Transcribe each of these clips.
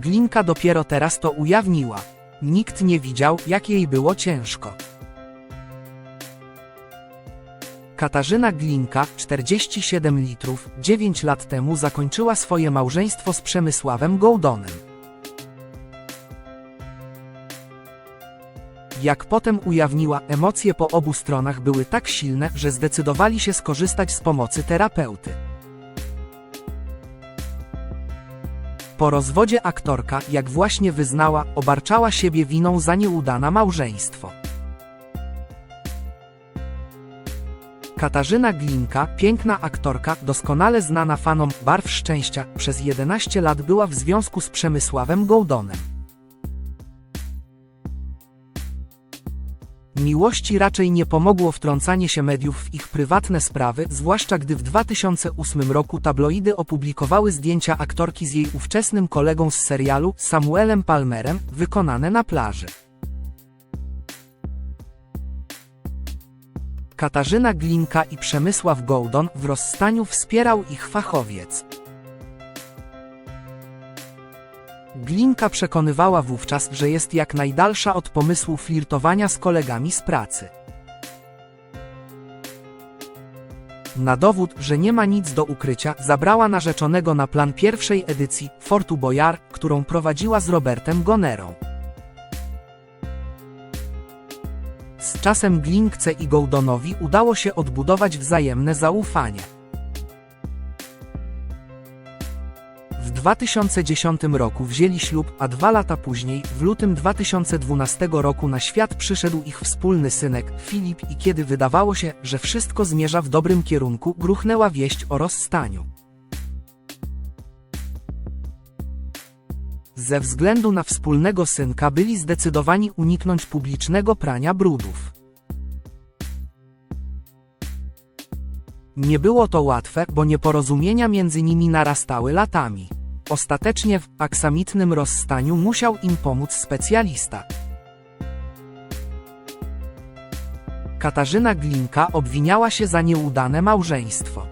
Glinka dopiero teraz to ujawniła. Nikt nie widział, jak jej było ciężko. Katarzyna Glinka, 47 litrów, 9 lat temu zakończyła swoje małżeństwo z Przemysławem Gołdonem. Jak potem ujawniła, emocje po obu stronach były tak silne, że zdecydowali się skorzystać z pomocy terapeuty. Po rozwodzie aktorka, jak właśnie wyznała, obarczała siebie winą za nieudane małżeństwo. Katarzyna Glinka, piękna aktorka, doskonale znana fanom Barw Szczęścia, przez 11 lat była w związku z Przemysławem Gołdonem. Miłości raczej nie pomogło wtrącanie się mediów w ich prywatne sprawy, zwłaszcza gdy w 2008 roku tabloidy opublikowały zdjęcia aktorki z jej ówczesnym kolegą z serialu, Samuelem Palmerem, wykonane na plaży. Katarzyna Glinka i Przemysław Gołdon w rozstaniu wspierał ich fachowiec. Glinka przekonywała wówczas, że jest jak najdalsza od pomysłu flirtowania z kolegami z pracy. Na dowód, że nie ma nic do ukrycia, zabrała narzeczonego na plan pierwszej edycji Fortu Boyard, którą prowadziła z Robertem Gonerą. Z czasem Glinkce i Gołdonowi udało się odbudować wzajemne zaufanie. W 2010 roku wzięli ślub, a dwa lata później, w lutym 2012 roku na świat przyszedł ich wspólny synek, Filip i kiedy wydawało się, że wszystko zmierza w dobrym kierunku, gruchnęła wieść o rozstaniu. Ze względu na wspólnego synka byli zdecydowani uniknąć publicznego prania brudów. Nie było to łatwe, bo nieporozumienia między nimi narastały latami. Ostatecznie w aksamitnym rozstaniu musiał im pomóc specjalista. Katarzyna Glinka obwiniała się za nieudane małżeństwo.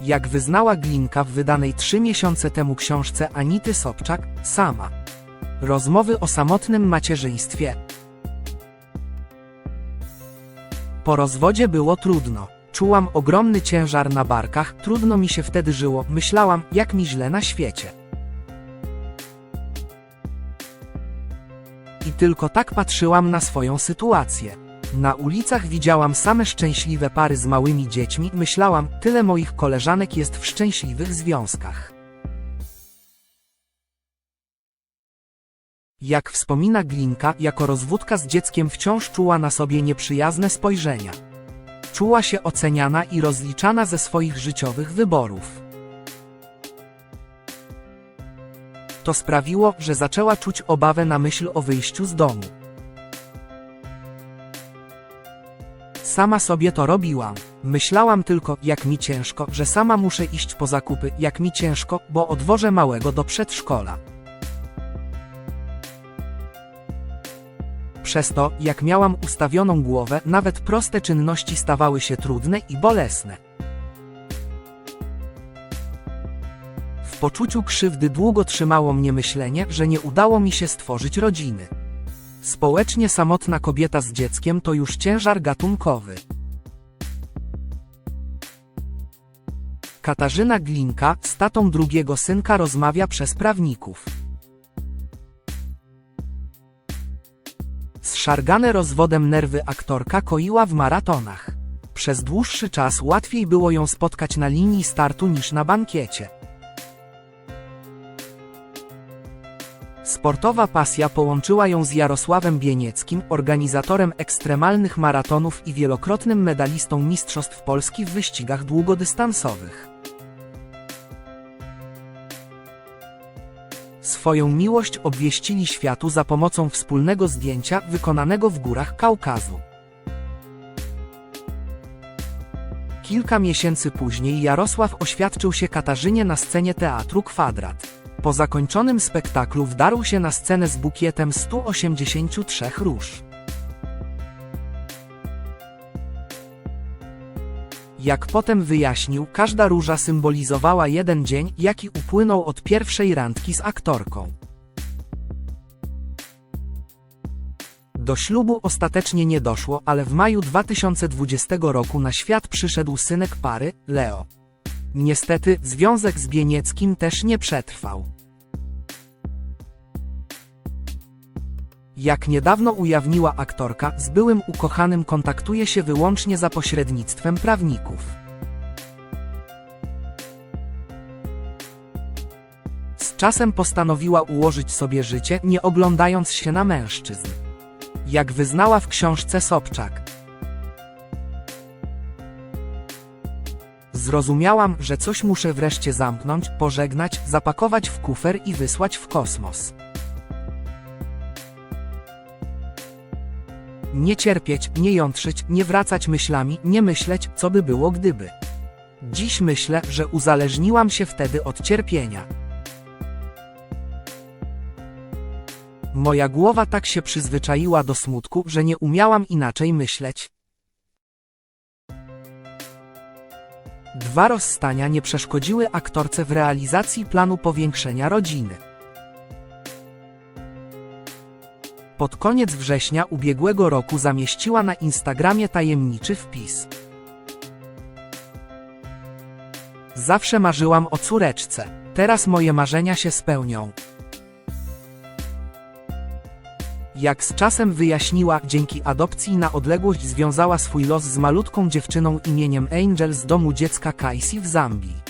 Jak wyznała Glinka w wydanej trzy miesiące temu książce Anity Sobczak, sama. Rozmowy o samotnym macierzyństwie. Po rozwodzie było trudno. Czułam ogromny ciężar na barkach, trudno mi się wtedy żyło, myślałam, jak mi źle na świecie. I tylko tak patrzyłam na swoją sytuację. Na ulicach widziałam same szczęśliwe pary z małymi dziećmi, myślałam, tyle moich koleżanek jest w szczęśliwych związkach. Jak wspomina Glinka, jako rozwódka z dzieckiem wciąż czuła na sobie nieprzyjazne spojrzenia. Czuła się oceniana i rozliczana ze swoich życiowych wyborów. To sprawiło, że zaczęła czuć obawę na myśl o wyjściu z domu. Sama sobie to robiłam. Myślałam tylko, jak mi ciężko, że sama muszę iść po zakupy, jak mi ciężko, bo odwożę małego do przedszkola. Przez to, jak miałam ustawioną głowę, nawet proste czynności stawały się trudne i bolesne. W poczuciu krzywdy długo trzymało mnie myślenie, że nie udało mi się stworzyć rodziny. Społecznie samotna kobieta z dzieckiem to już ciężar gatunkowy. Katarzyna Glinka z tatą drugiego synka rozmawia przez prawników. Zszargane rozwodem nerwy aktorka koiła w maratonach. Przez dłuższy czas łatwiej było ją spotkać na linii startu niż na bankiecie. Sportowa pasja połączyła ją z Jarosławem Bienieckim, organizatorem ekstremalnych maratonów i wielokrotnym medalistą Mistrzostw Polski w wyścigach długodystansowych. Swoją miłość obwieścili światu za pomocą wspólnego zdjęcia wykonanego w górach Kaukazu. Kilka miesięcy później Jarosław oświadczył się Katarzynie na scenie teatru Kwadrat. Po zakończonym spektaklu wdarł się na scenę z bukietem 183 róż. Jak potem wyjaśnił, każda róża symbolizowała jeden dzień, jaki upłynął od pierwszej randki z aktorką. Do ślubu ostatecznie nie doszło, ale w maju 2020 roku na świat przyszedł synek pary, Leo. Niestety, związek z Bienieckim też nie przetrwał. Jak niedawno ujawniła aktorka, z byłym ukochanym kontaktuje się wyłącznie za pośrednictwem prawników. Z czasem postanowiła ułożyć sobie życie, nie oglądając się na mężczyzn. Jak wyznała w książce Sobczak. Zrozumiałam, że coś muszę wreszcie zamknąć, pożegnać, zapakować w kufer i wysłać w kosmos. Nie cierpieć, nie jątrzyć, nie wracać myślami, nie myśleć, co by było gdyby. Dziś myślę, że uzależniłam się wtedy od cierpienia. Moja głowa tak się przyzwyczaiła do smutku, że nie umiałam inaczej myśleć. Dwa rozstania nie przeszkodziły aktorce w realizacji planu powiększenia rodziny. Pod koniec września ubiegłego roku zamieściła na Instagramie tajemniczy wpis. Zawsze marzyłam o córeczce. Teraz moje marzenia się spełnią. Jak z czasem wyjaśniła, dzięki adopcji na odległość związała swój los z malutką dziewczyną imieniem Angel z domu dziecka Kaisi w Zambii.